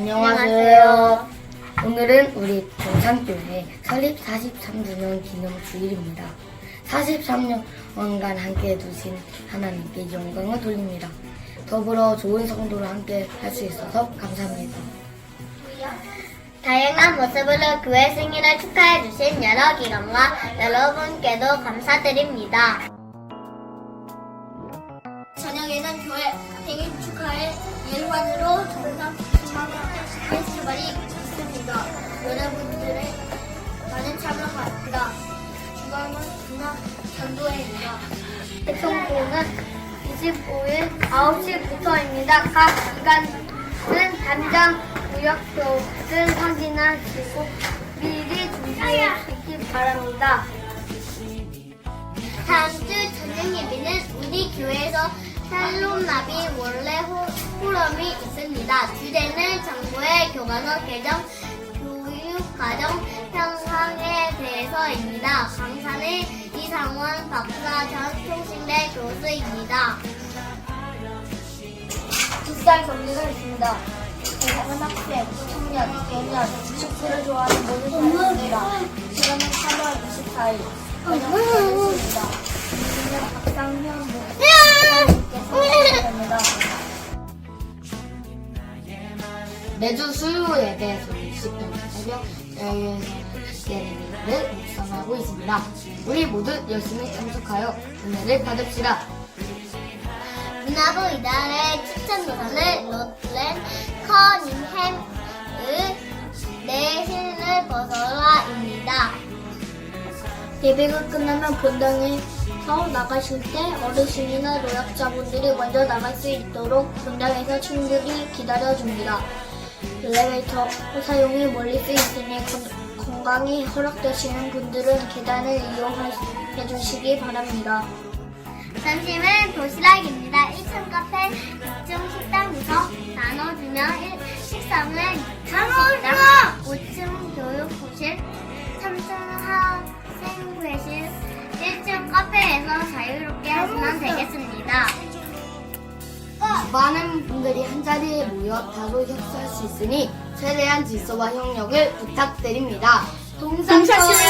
안녕하세요. 오늘은 우리 동산교회 설립 43주년 기념 주일입니다. 43년간 함께 해주신 하나님께 영광을 돌립니다. 더불어 좋은 성도를 함께 할 수 있어서 감사합니다. 다양한 모습으로 교회 생일을 축하해주신 여러 기관과 여러분께도 감사드립니다. 저녁에는 교회 생일 축하의 정상 페스티벌이 있습니다. 여러분들의 많은 참여 바랍니다. 주간은 문화 전도회입니다. 백성부는 25일 9시부터입니다. 각 기관은 단장 무역표 등 확인하시고 미리 준비하시기 바랍니다. 다음 주 저녁 예배는 우리 교회에서 샬롬 나비 원래 호- 포럼이 있습니다. 주제는 정부의 교과서 개정, 교육 과정 향상에 대해서입니다. 강사는 이상원 박사 전 통신대 교수입니다. 비쌀 경기가 있습니다. 대학은 학생, 청년, 노년, 축구를 좋아하는 모든 사람입니다. 시간은 3월 24일. 저녁 있습니다. 우리는 박상현 목사 매주 수요 예배에서 20분 새벽 예배를 묵상하고 있습니다. 우리 모두 열심히 참석하여 은혜를 받읍시다. 문화부 이달의 추천 도서는 로렌 커닝햄의 내 신을 벗어라입니다. 예배가 끝나면 본당에서 나가실 때 어르신이나 노약자분들이 먼저 나갈 수 있도록 본당에서 충분히 기다려줍니다. 엘리베이터 사용이 멀리 건- 건강이 허락되시는 분들은 계단을 이용해 주시기 바랍니다. 점심은 도시락입니다. 1층 카페, 2층 식당에서 나눠주면 일- 식사는 2층 식당, 5층 교육부실, 3층 학생회실, 1층 카페에서 자유롭게 되겠습니다. 많은 분들이 한자리에 모여 다소 협소할 수 있으니 최대한 질서와 협력을 부탁드립니다. 사랑합니다.